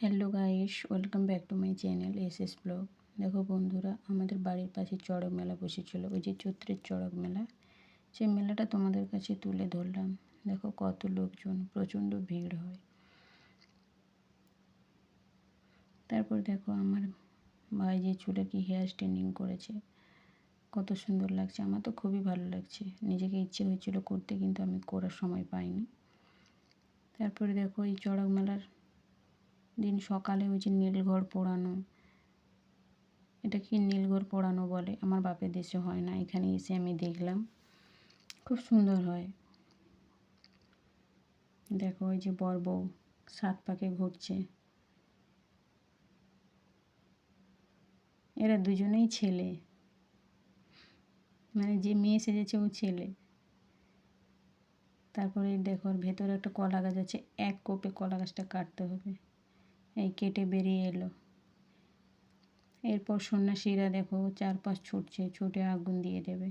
Hello guys welcome back to my channel S S blog দেখো বন্ধুরা, আমাদের বাড়ির পাশে চড়ক মেলা বসেছিল। ওই যে চৈত্রের চড়ক মেলা, সেই মেলাটা তোমাদের কাছে তুলে ধরলাম। দেখো কত লোকজন, প্রচণ্ড ভিড় হয়। তারপর দেখো আমার ভাই যে চুলে কি হেয়ার স্ট্রেনিং করেছে, কত সুন্দর লাগছে। আমার তো খুবই ভালো লাগছে। নিজেকে ইচ্ছে হয়েছিল করতে, কিন্তু আমি করার সময় পাইনি। তারপরে দেখো এই চড়ক মেলার দিন সকালে ওই যে নীলঘর পোড়ানো। এটা কি নীলঘর পোড়ানো বলে? আমার বাপের দেশে হয় না, এখানে এসে আমি দেখলাম। খুব সুন্দর হয়। দেখো, ওই যে বর বউ সাত পাকে ঘুরছে। এরা দুজনেই ছেলে। মানে যে মেয়ে সেজেছে ও ছেলে। তারপরে দেখো ভেতরে একটা কলা গাছ আছে, এক কোপে কলা গাছটা কাটতে হবে। এই কেটে বেরিয়ে এলো। এরপর সন্ন্যাসীরা দেখো চারপাশ ছুটছে, ছুটে আগুন দিয়ে দেবে।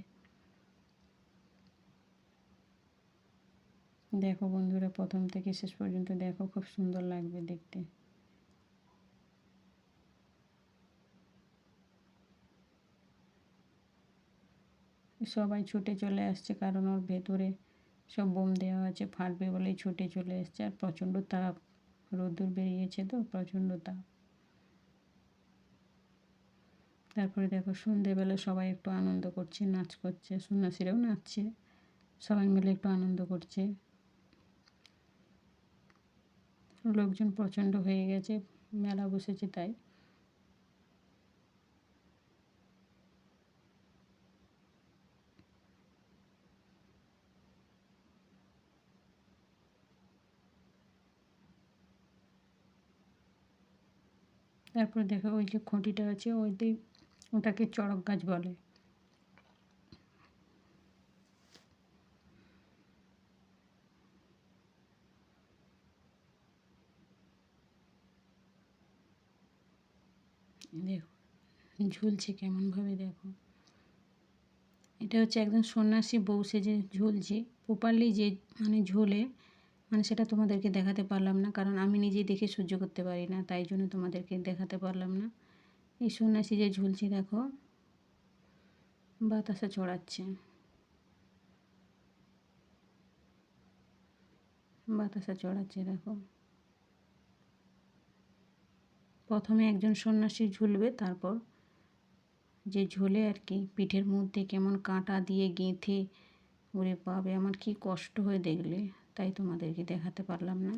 দেখো বন্ধুরা, প্রথম থেকে শেষ পর্যন্ত দেখো খুব সুন্দর লাগবে দেখতে। সবাই ছুটে চলে আসছে কারণ ওর ভেতরে সব বোম দেওয়া আছে, ফাটবে বলেই ছুটে চলে এসছে আর প্রচণ্ড তাপ। রোদ্দুর বেরিয়েছে তো, প্রচণ্ড তাপ। তারপরে দেখো সন্ধেবেলা সবাই একটু আনন্দ করছে, নাচ করছে, সন্ন্যাসীরাও নাচছে, সবাই মিলে একটু আনন্দ করছে। লোকজন প্রচণ্ড হয়ে গেছে, মেলা বসেছে তাই। তারপরে দেখো ওই যে খুঁটিটা আছে, ওইতে ওটাকে চড়ক গাছ বলে। দেখো, ঝুলছে কেমনভাবে দেখো। এটা হচ্ছে একদম সন্ন্যাসী বউ সেজে ঝুলছে, প্রপারলি যে মানে ঝোলে মানে সেটা তোমাদেরকে দেখাতে পারলাম না, কারণ আমি নিজেই দেখে সহ্য করতে পারি না, তাই জন্য তোমাদেরকে দেখাতে পারলাম না। এই সন্ন্যাসী যে ঝুলছে দেখো, বাতাসে চড়াচ্ছে। বাতাসে চড়াচ্ছে দেখো। প্রথমে একজন সন্ন্যাসী ঝুলবে, তারপর যে ঝোলে আর কি, পিঠের মধ্যে কেমন কাঁটা দিয়ে গেঁথে, ওরে পাবে আমার কি কষ্ট হয়ে দেখলে। তাই তোমাদেরকে দেখাতে পারলাম না।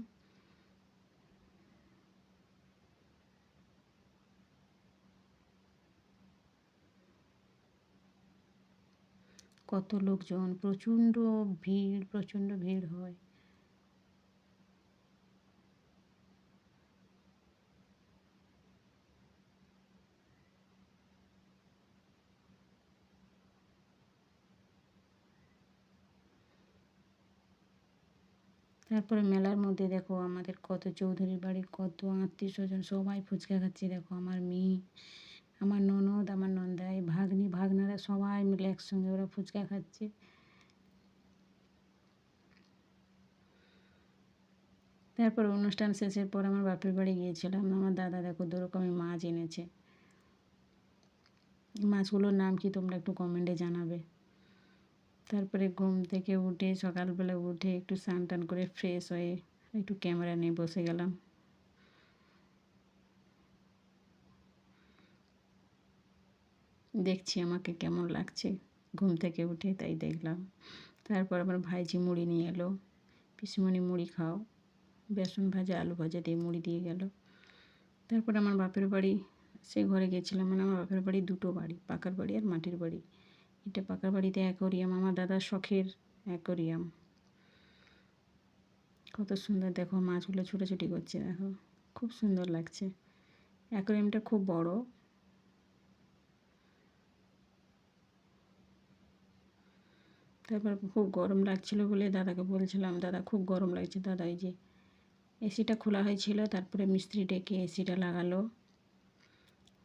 কত লোকজন প্রচণ্ড ভিড় প্রচণ্ড ভিড় হয়। তারপরে মেলার মধ্যে দেখো আমাদের কত চৌধুরীর বাড়ি, কত আত্মীয় স্বজন, সবাই ফুচকা খাচ্ছে। দেখো আমার মেয়ে, আমার ননদ, আমার নন্দাই, ভাগ্নি, ভাগনারা সবাই মিলে একসঙ্গে ওরা ফুচকা খাচ্ছে। তারপর অনুষ্ঠান শেষের পর আমার বাপের বাড়ি গিয়েছিলাম। আমার দাদা দেখো দু মাছ এনেছে। মাছগুলোর নাম কি তোমরা একটু কমেন্টে জানাবে। তারপরে ঘুম থেকে উঠে সকালবেলা উঠে একটু স্নান টান করে ফ্রেশ হয়ে একটু ক্যামেরা নিয়ে বসে গেলাম। দেখছি আমাকে কেমন লাগছে। ঘুম থেকে উঠে তাই দেখলাম। তারপর আমার ভাইজি মুড়ি নিয়ে এলো। পিসিমণি মুড়ি খাও। বেসন ভাজা, আলু ভাজা দিয়ে মুড়ি দিয়ে গেল। তারপর আমার বাপের বাড়ি, সে ঘরে গেছিলাম মানে আমার বাপের বাড়ি দুটো বাড়ি, পাকার বাড়ি আর মাটির বাড়ি। এটা পাকা বাড়িতে অ্যাকোরিয়াম, আমার দাদার শখের অ্যাকোরিয়াম। কত সুন্দর, দেখো মাছগুলো ছুটোছুটি করছে, দেখো। খুব সুন্দর লাগছে। অ্যাকোরিয়ামটা খুব বড়। তারপর খুব গরম লাগছিল বলে দাদাকে বলছিলাম, দাদা, খুব গরম লাগছে, দাদা, এই যে এসিটা খোলা হয়েছিল, তারপরে মিস্ত্রি ডেকে এসিটা লাগালো।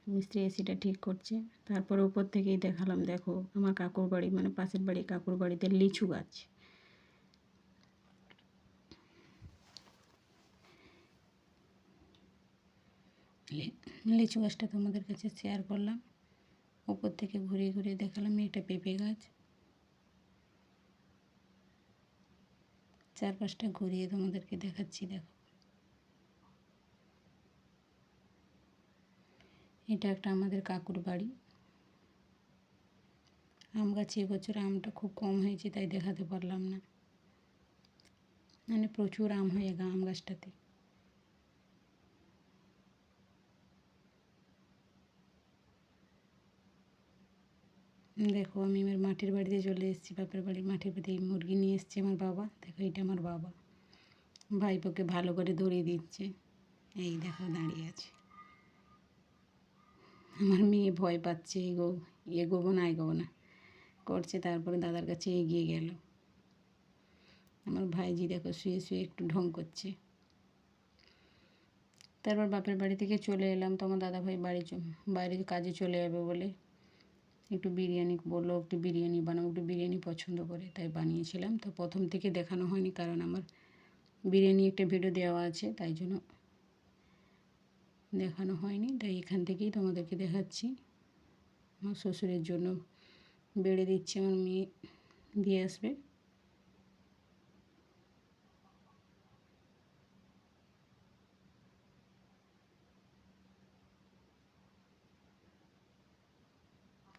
মিস্ত্রি এসিটা ঠিক করছে। তারপরে উপর থেকেই দেখালাম, দেখো আমার কাকুর বাড়ি মানে পাশের বাড়ি, কাকুর বাড়িতে লিচু গাছ। লিচু গাছটা তোমাদের কাছে শেয়ার করলাম। উপর থেকে ঘুরিয়ে ঘুরিয়ে দেখালাম, এটা পেঁপে গাছ। চারপাশটা ঘুরিয়ে তোমাদেরকে দেখাচ্ছি, দেখো। এটা একটা আমাদের কাকুর বাড়ি। আম গাছে এবছর আমটা খুব কম হয়েছে, তাই দেখাতে পারলাম না। মানে প্রচুর আম হয়ে গা আম গাছটাতে। দেখো, আমি আমার মাটির বাড়িতে চলে এসেছি, বাপের বাড়ির মাটির বাড়িতে এই মুরগি নিয়ে এসছে আমার বাবা। দেখো এটা আমার বাবা। ভাইপোকে ভালো করে ধরিয়ে দিচ্ছে। এই দেখো, দাঁড়িয়ে আছে। আমার মেয়ে ভয় পাচ্ছে, এগো, এগোবো না এগোবো না। করছে, তারপরে দাদার কাছে এগিয়ে গেল। আমার ভাইজি দেখো শুয়ে শুয়ে একটু ঢং করছে। তারপর বাপের বাড়ি থেকে চলে এলাম তো আমার দাদা ভাই বাড়ি বাইরে কাজে চলে যাবে বলে। একটু বিরিয়ানি বলল, একটু বিরিয়ানি বানাবো একটু বিরিয়ানি পছন্দ করে, তাই বানিয়েছিলাম। তো প্রথম থেকে দেখানো হয়নি, কারণ আমার বিরিয়ানি একটা ভিডিও দেওয়া আছে, তাই জন্য দেখানো হয়নি, তাই এখান থেকেই তোমাদেরকে দেখাচ্ছি। আমার শ্বশুরের জন্য বেড়ে দিচ্ছে আমার মেয়ে দিয়ে আসবে।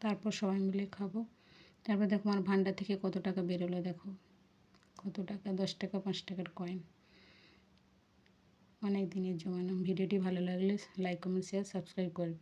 তারপর সবাই মিলে খাব। তারপর দেখো আমার ভান্ডার থেকে কত টাকা বেরোলো দেখো। কত টাকা? দশ টাকা, পাঁচ টাকার কয়েন অনেক দিনের জমানো ভিডিওটি ভালো লাগলে লাইক কমেন্ট শেয়ার সাবস্ক্রাইব করবে